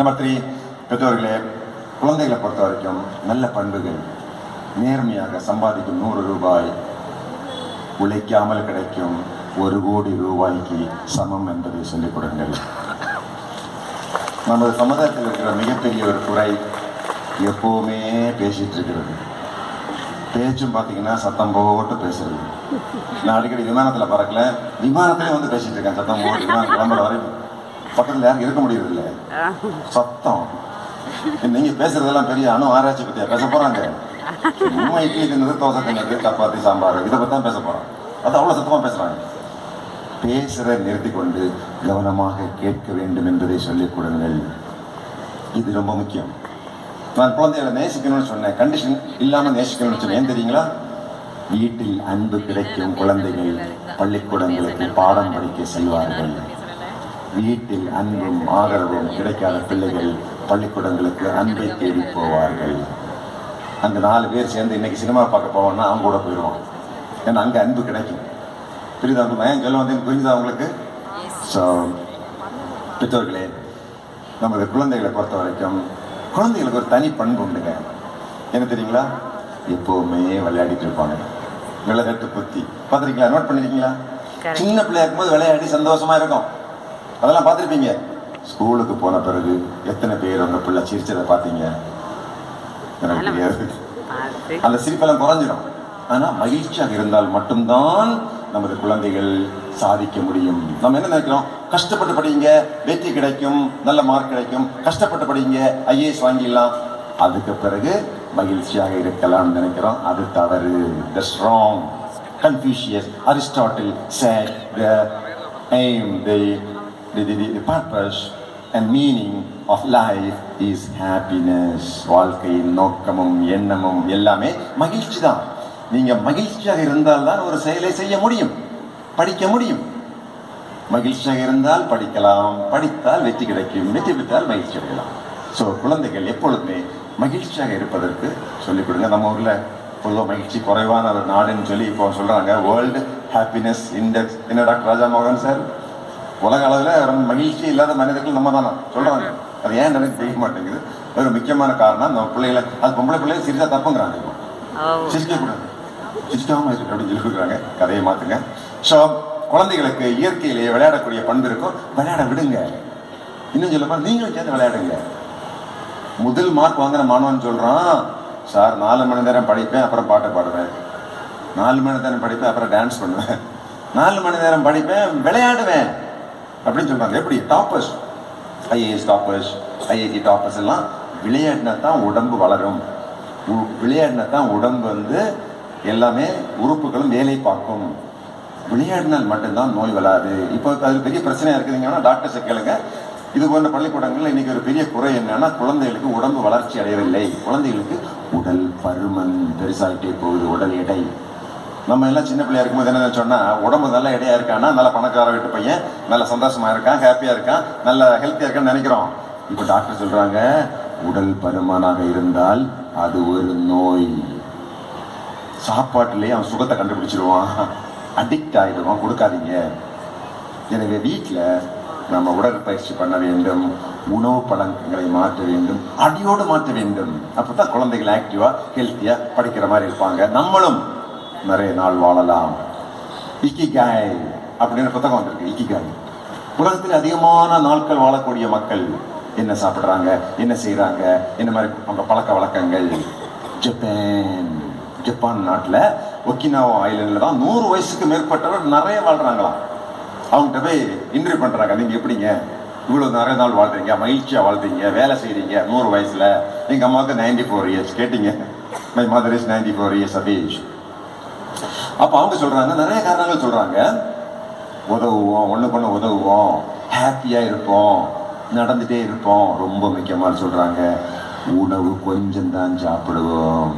Number three பெற்றோர்களே குழந்தைகளை பொறுத்த வரைக்கும் நல்ல பண்புகள் நேர்மையாக சம்பாதிக்கும் நூறு ரூபாய் உழைக்காமல் கிடைக்கும் ஒரு கோடி ரூபாய்க்கு சமம் என்பதை சொல்லிக் கொடுங்கள். நமது சமுதாயத்தில் இருக்கிற மிகப்பெரிய ஒரு குறை எப்பவுமே பேசிட்டு இருக்கிறது. பேச்சும் பார்த்தீங்கன்னா சத்தம் போட்டு பேசுறது. நான் அடிக்கடி விமானத்தில் பறக்கல விமானத்திலே வந்து பேசிட்டு இருக்கேன் சத்தம் போட்டு. விமானம் கிளம்புற வரைக்கும் பக்கத்தில் யாரும் இருக்க முடியறதில்ல. சத்தம். நீங்க பேசுறதெல்லாம் பெரிய அணு ஆராய்ச்சி பத்தியா பேச போறாங்க? சும்மா இட்லி தின்னது தோசை தின்னது சப்பாத்தி சாம்பார் இதை பத்தி தான் பேச போறோம். அது அவ்வளவு சத்தமா பேசுறாங்க. பேசுற நிறுத்தி கொண்டு கவனமாக கேட்க வேண்டும் என்பதை சொல்லிக் கொடுங்கள். இது ரொம்ப முக்கியம். நான் குழந்தைகளை நேசிக்கணும்னு சொன்னேன். கண்டிஷன் இல்லாம நேசிக்கணும்னு சொன்னேன். ஏன் தெரியுங்களா? வீட்டில் அன்பு கிடைக்கும் குழந்தைகள் பள்ளிக்கூடங்களுக்கு பாடம் படிக்க செல்வார்கள். வீட்டில் அன்பும் ஆதரவும் கிடைக்காத பிள்ளைகள் பள்ளிக்கூடங்களுக்கு அன்பை தேடி போவார்கள். அந்த நாலு பேர் சேர்ந்து இன்னைக்கு சினிமா பார்க்க போவோம்னா அவங்க கூட போயிடுவோம் ஏன்னா அங்கே அன்பு கிடைக்கும். புரியுதா உங்களுக்கு நான் ஏன் சொல்ல வந்தேன் புரியுதா உங்களுக்கு? ஸோ பெற்றோர்களே நமது குழந்தைகளை பொறுத்த வரைக்கும் குழந்தைகளுக்கு ஒரு தனி பண்பு உண்டுங்க. என்ன தெரியுங்களா? எப்பவுமே விளையாடிட்டு இருப்பாங்க. விளையாட்டு புத்தி. பார்த்துருக்கீங்களா? நோட் பண்ணிருக்கீங்களா. சின்ன பிள்ளையா இருக்கும்போது விளையாடி சந்தோஷமா இருக்கும். அதெல்லாம் பார்த்துருப்பீங்க. ஸ்கூலுக்கு போன பிறகு எத்தனை பேர் உங்க பிள்ளை சிரிச்சதை பார்த்தீங்க? எனக்கு தெரியாது. அது அந்த சிரிப்பெல்லாம் குறைஞ்சிடும் ஆனா மகிழ்ச்சியாக இருந்தால் மட்டும்தான் நமது குழந்தைகள் சாதிக்க முடியும். நம்ம என்ன நினைக்கிறோம்? கஷ்டப்பட்டு படிங்க வெற்றி கிடைக்கும் நல்ல மார்க் கிடைக்கும். கஷ்டப்பட்டு படிங்க ஐஏஎஸ் வாங்கிடலாம். அதுக்கு பிறகு மகிழ்ச்சியாக இருக்கலாம் நினைக்கிறோம். அது தவறு. The strong Confucius Aristotle said the aim the the, the, the purpose and meaning of life is happiness. வாழ்க்கையின் நோக்கமும் எண்ணமும் எல்லாமே மகிழ்ச்சி தான். நீங்க மகிழ்ச்சியாக இருந்தால் தான் ஒரு செயலை செய்ய முடியும் படிக்க முடியும். மகிழ்ச்சியாக இருந்தால் படிக்கலாம் படித்தால் வெற்றி கிடைக்கும் வெற்றி பெற்றால் மகிழ்ச்சி அடையலாம். ஸோ குழந்தைகள் எப்பொழுதுமே மகிழ்ச்சியாக இருப்பதற்கு சொல்லிக் கொடுங்க. நம்ம ஊரில் பொதுவாக மகிழ்ச்சி குறைவான ஒரு நாடுன்னு சொல்லி இப்போ சொல்கிறாங்க வேர்ல்டு ஹாப்பினஸ் இண்டெக்ஸ் என்ன டாக்டர் ராஜா மோகன் சார்? உலக அளவில் ரொம்ப மகிழ்ச்சி இல்லாத மனிதர்கள் நம்ம தானே சொல்றாங்க. அது ஏன் எனக்கு தெரிய மாட்டேங்குது. ஒரு முக்கியமான காரணம். நம்ம பிள்ளைகளை அது பொம்பளை பிள்ளைகள் சிரிச்சா தப்புங்கிறாங்க இப்போ. ஓ சிரிக்க கூடாது சிரிக்காம இருக்கு அப்படின்னு சொல்லி கொடுக்குறாங்க கதையை மாத்துங்க. ஸோ குழந்தைகளுக்கு இயற்கையிலேயே விளையாடக்கூடிய பண்பு இருக்கும். விளையாட விடுங்க. இன்னும் சொல்ல நீங்களும் சேர்ந்து விளையாடுங்க. முதல் மார்க் வாங்குற மாணவன் சொல்றான். சார் நாலு மணி நேரம் படிப்பேன் அப்புறம் பாட்டு பாடுவேன். நாலு மணி நேரம் படிப்பேன் அப்புறம் டான்ஸ் பண்ணுவேன். நாலு மணி நேரம் படிப்பேன் விளையாடுவேன். அப்படின்னு சொல்றாங்க. எப்படி? Toppers IAS toppers IIT toppers எல்லாம் விளையாடினா தான் உடம்பு வளரும். உ- விளையாடினா தான் உடம்பு வந்து எல்லாமே உறுப்புகளும் வேலை பார்க்கும். விளையாடினால் மட்டும்தான் நோய் வராது. இப்போ அது பெரிய பிரச்சனையாக இருக்குதுங்கன்னா டாக்டர்ஸை கேளுங்க. இது போன்ற பள்ளிக்கூடங்களில் இன்றைக்கி ஒரு பெரிய குறை என்னன்னா குழந்தைகளுக்கு உடம்பு வளர்ச்சி அடையவில்லை. குழந்தைகளுக்கு உடல் பருமன் பெருசாகிட்டே போகுது. உடல் எடை. நம்ம எல்லாம் சின்ன பிள்ளையா இருக்கும்போது என்ன சொன்னால் உடம்பு நல்ல இடையா இருக்கானா நல்ல பணக்கார வீட்டு பையன் நல்ல சந்தோஷமா இருக்கான் ஹாப்பியா இருக்கான் நல்ல ஹெல்த்தியா இருக்கான்னு நினைக்கிறோம். இப்போ டாக்டர் சொல்றாங்க உடல் பருமனாக இருந்தால் அது ஒரு நோய். சாப்பாட்டுலேயே அவன் சுகத்தை கண்டுபிடிச்சிருவான். அடிக்ட் ஆகிடுவான் கொடுக்காதீங்க. எனவே வீட்டில் நம்ம உடற்பயிற்சி பண்ண வேண்டும் உணவு பழக்கங்களை மாற்ற வேண்டும் அடியோடு மாற்ற வேண்டும். அப்போ தான் குழந்தைகள் ஆக்டிவாக ஹெல்த்தியாக படிக்கிற மாதிரி இருப்பாங்க. நம்மளும் நிறைய நாள் வாழலாம். இக்கிகாய் அப்படின்னு புத்தகம் வந்திருக்கு இக்கிகாய். உலகத்தில் அதிகமான நாட்கள் வாழக்கூடிய மக்கள் என்ன சாப்பிட்றாங்க என்ன செய்கிறாங்க என்ன மாதிரி அவங்க பழக்க வழக்கங்கள்? ஜப்பான். ஜப்பான் நாட்டில் ஒக்கினாவோ ஐலண்டில் தான் நூறு வயசுக்கு மேற்பட்டவர் நிறைய வாழ்கிறாங்களாம் அவங்ககிட்ட போய் இன்ட்ரி பண்ணுறாங்க நீங்கள் எப்படிங்க? இவ்வளோ நிறைய நாள் வாழ்றீங்க மகிழ்ச்சியாக வாழ்றீங்க வேலை செய்கிறீங்க நூறு வயசில். எங்கள் அம்மாவுக்கு நைன்டி ஃபோர் இயர்ஸ் கேட்டீங்க? My mother is ninety four years of அப்ப அவங்க சொல்றாங்க நிறைய காரணங்கள் சொல்றாங்க. உதவுவோம் ஒண்ணுக்கு உதவுவோம். ஹாப்பியா இருப்போம். நடந்துட்டே இருப்போம். ரொம்ப முக்கியமா சொல்றாங்க. உணவு கொஞ்சம் தான் சாப்பிடுவோம்.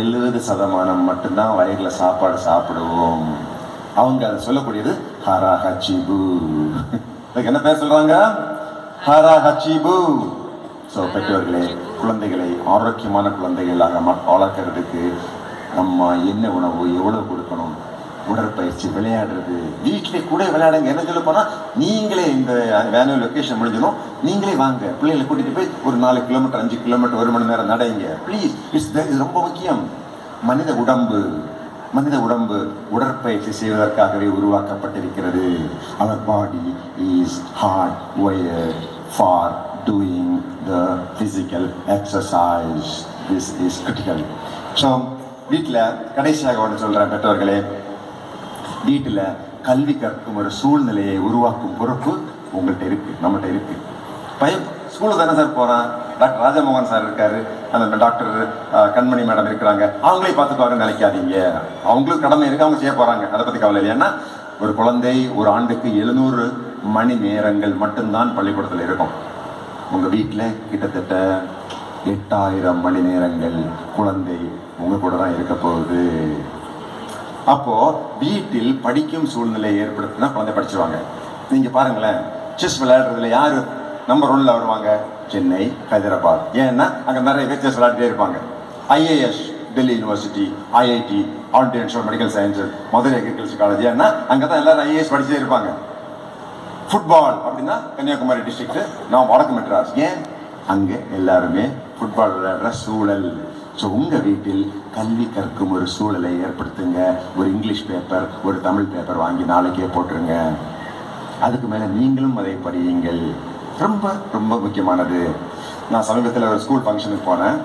எழுபது சதமானம் மட்டும்தான் வயிறுல சாப்பாடு சாப்பிடுவோம். அவங்க அதை சொல்லக்கூடியது ஹரா ஹச்சிபு அதுக்கு என்ன பேர் சொல்றாங்க? ஹரா ஹச்சிபு ஸோ பெற்றோர்களே குழந்தைகளை ஆரோக்கியமான குழந்தைகளாக வளர்க்கறதுக்கு நம்ம என்ன உணவு எவ்வளவு கொடுக்கணும்? உடற்பயிற்சி விளையாடுறது. வீட்டிலே கூட விளையாடுங்க. என்ன சொல்ல போனா நீங்களே இந்த வேனுவல் லொக்கேஷன் முடிஞ்சிடும். நீங்களே வாங்க. பிள்ளைகளை கூட்டிட்டு போய் ஒரு நாலு கிலோமீட்டர் அஞ்சு கிலோமீட்டர் ஒரு மணி நேரம் நடைங்க. ப்ளீஸ் இட்ஸ் இது ரொம்ப முக்கியம். மனித உடம்பு மனித உடம்பு உடற்பயிற்சி செய்வதற்காகவே உருவாக்கப்பட்டிருக்கிறது. அவர் body is hard wire for doing the physical exercise this is critical so வீட்டில் கடைசியாக ஒன்று சொல்கிறேன் பெற்றோர்களே. வீட்டில் கல்வி கற்கும் ஒரு சூழ்நிலையை உருவாக்கும் பொறுப்பு உங்கள்கிட்ட இருக்குது நம்மகிட்ட இருக்குது பையன் ஸ்கூலு தானே சார் போகிறான் டாக்டர் ராஜமோகன் சார் இருக்காரு. அந்த டாக்டர் கண்மணி மேடம் இருக்கிறாங்க. அவங்களே பார்த்துக்குவாங்கன்னு நினைக்காதீங்க. அவங்களுக்கு கடமை இருக்கு அவங்க செய்ய போகிறாங்க அதை பற்றி கவலை இல்லை. ஏன்னா ஒரு குழந்தை ஒரு ஆண்டுக்கு எழுநூறு மணி நேரங்கள் மட்டும்தான் பள்ளிக்கூடத்தில் இருக்கும். உங்கள் வீட்டில் கிட்டத்தட்ட எட்டாயிரம் மணி நேரங்கள் குழந்தை உங்க கூட தான் இருக்க போகுது. அப்போ வீட்டில் படிக்கும் சூழ்நிலையை ஏற்படுத்தினா குழந்தை படிச்சிருவாங்க. நீங்க பாருங்களேன் செஸ் விளையாடுறதுல யாரு நம்பர் ஒன்ல வருவாங்க? சென்னை ஹைதராபாத். ஏன்னா அங்க நிறைய பேர் செஸ் விளையாடிட்டே இருப்பாங்க. IAS Delhi university IIT all Indian medical sciences Madurai agriculture college. ஏன்னா அங்கே தான் எல்லாரும் ஐஏஎஸ் படிச்சே இருப்பாங்க. ஃபுட்பால் அப்படின்னா கன்னியாகுமரி டிஸ்ட்ரிக்ட் நான் வடக்கு மெட்ராஸ். ஏன்? அங்கே எல்லாருமே ஃபுட்பால் விளையாடுற சூழல். ஸோ உங்கள் வீட்டில் கல்வி கற்கும் ஒரு சூழலை ஏற்படுத்துங்க. ஒரு இங்கிலீஷ் பேப்பர் ஒரு தமிழ் பேப்பர் வாங்கி நாளைக்கே போட்டுருங்க. அதுக்கு மேலே நீங்களும் அதை படியுங்கள். ரொம்ப ரொம்ப முக்கியமானது. நான் சமீபத்தில் ஒரு ஸ்கூல் ஃபங்க்ஷனுக்கு போனேன்.